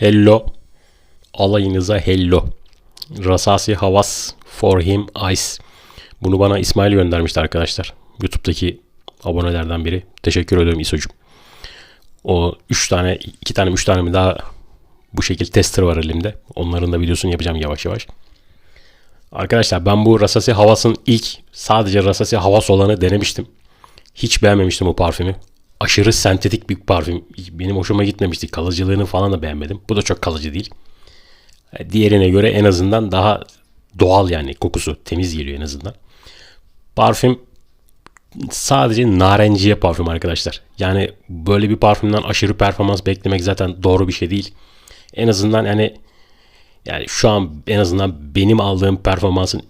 Hello. Alayınıza hello. Rasasi Havas for him ice. Bunu bana İsmail göndermişti arkadaşlar. YouTube'daki abonelerden biri. Teşekkür ederim İso'cum. O 3 tane, 2 tane, 3 tane mi daha bu şekil tester var elimde. Onların da videosunu yapacağım yavaş yavaş. Arkadaşlar ben bu Rasasi Havas'ın ilk sadece Rasasi Havas olanı denemiştim. Hiç beğenmemiştim o parfümü. Aşırı sentetik bir parfüm. Benim hoşuma gitmemişti. Kalıcılığını falan da beğenmedim. Bu da çok kalıcı değil. Diğerine göre en azından daha doğal yani kokusu. Temiz geliyor en azından. Parfüm sadece narenciye parfüm arkadaşlar. Yani böyle bir parfümden aşırı performans beklemek zaten doğru bir şey değil. En azından yani yani şu an en azından benim aldığım performansın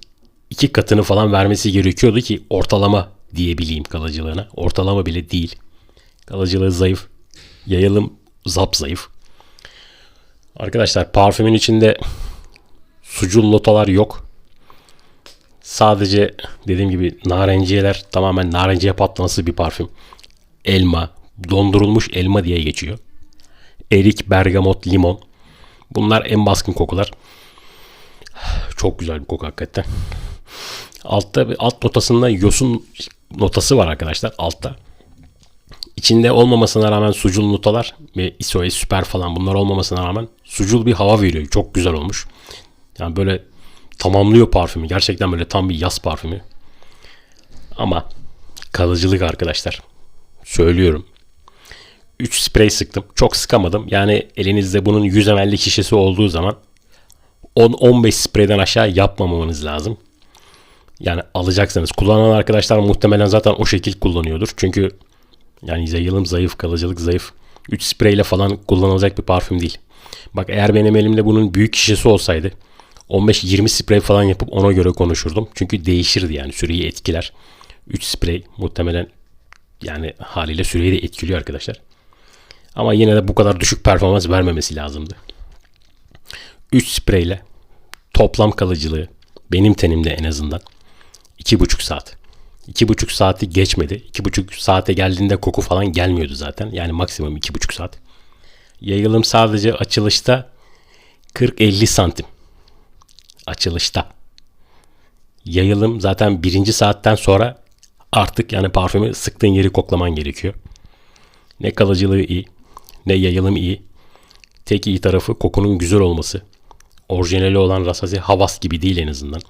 iki katını falan vermesi gerekiyordu ki ortalama diyebileyim kalıcılığına. Ortalama bile değil. Kalıcılığı zayıf. Yayılım zap zayıf. Arkadaşlar parfümün içinde sucul notalar yok. Sadece dediğim gibi narenciyeler tamamen narenciye patlaması bir parfüm. Elma, dondurulmuş elma diye geçiyor. Erik, bergamot, limon. Bunlar en baskın kokular. Çok güzel bir koku hakikaten. Altta alt notasında yosun notası var arkadaşlar altta. İçinde olmamasına rağmen sucul notalar ve ISOE süper falan bunlar olmamasına rağmen sucul bir hava veriyor. Çok güzel olmuş. Yani böyle tamamlıyor parfümü. Gerçekten böyle tam bir yaz parfümü. Ama kalıcılık arkadaşlar. Söylüyorum. 3 sprey sıktım. Çok sıkamadım. Yani elinizde bunun 100 ml'lik şişesi olduğu zaman 10-15 spreyden aşağı yapmamamanız lazım. Yani alacaksanız. Kullanan arkadaşlar muhtemelen zaten o şekil kullanıyordur. Çünkü yani yayılım zayıf, kalıcılık zayıf. 3 spreyle falan kullanılacak bir parfüm değil. Bak eğer benim elimde bunun büyük şişesi olsaydı 15-20 sprey falan yapıp ona göre konuşurdum. Çünkü değişirdi yani süreyi etkiler. 3 sprey muhtemelen yani haliyle süreyi de etkiliyor arkadaşlar. Ama yine de bu kadar düşük performans vermemesi lazımdı. 3 spreyle toplam kalıcılığı benim tenimde en azından 2,5 saat. 2,5 saati geçmedi. 2,5 saate geldiğinde koku falan gelmiyordu zaten. Yani maksimum 2,5 saat. Yayılım sadece açılışta 40-50 santim. Açılışta. Yayılım zaten birinci saatten sonra artık yani parfümü sıktığın yeri koklaman gerekiyor. Ne kalıcılığı iyi, ne yayılım iyi. Tek iyi tarafı kokunun güzel olması. Orijinali olan Rasasi Havas gibi değil en azından.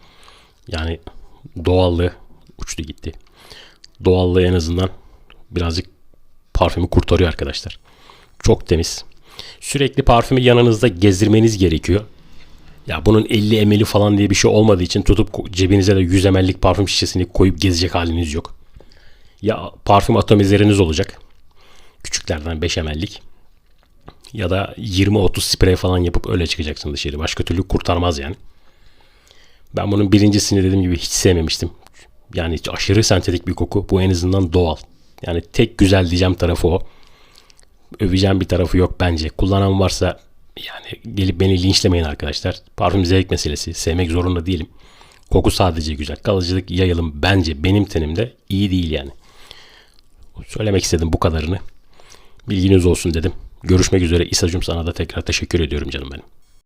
Yani doğallığı uçtu gitti. Doğallığı en azından birazcık parfümü kurtarıyor arkadaşlar. Çok temiz. Sürekli parfümü yanınızda gezdirmeniz gerekiyor. Ya bunun 50 ml'i falan diye bir şey olmadığı için tutup cebinize de 100 ml'lik parfüm şişesini koyup gezecek haliniz yok. Ya parfüm atomizleriniz olacak. Küçüklerden 5 ml'lik. Ya da 20-30 sprey falan yapıp öyle çıkacaksın dışarı. Başka türlü kurtarmaz yani. Ben bunun birincisini dediğim gibi hiç sevmemiştim. Yani aşırı sentetik bir koku. Bu en azından doğal. Yani tek güzel diyeceğim tarafı o. Öveceğim bir tarafı yok bence. Kullanan varsa yani gelip beni linçlemeyin arkadaşlar. Parfüm zevk meselesi. Sevmek zorunda değilim. Koku sadece güzel. Kalıcılık yayılım bence benim tenimde iyi değil yani. Söylemek istedim bu kadarını. Bilginiz olsun dedim. Görüşmek üzere. İsacım sana da tekrar teşekkür ediyorum canım benim.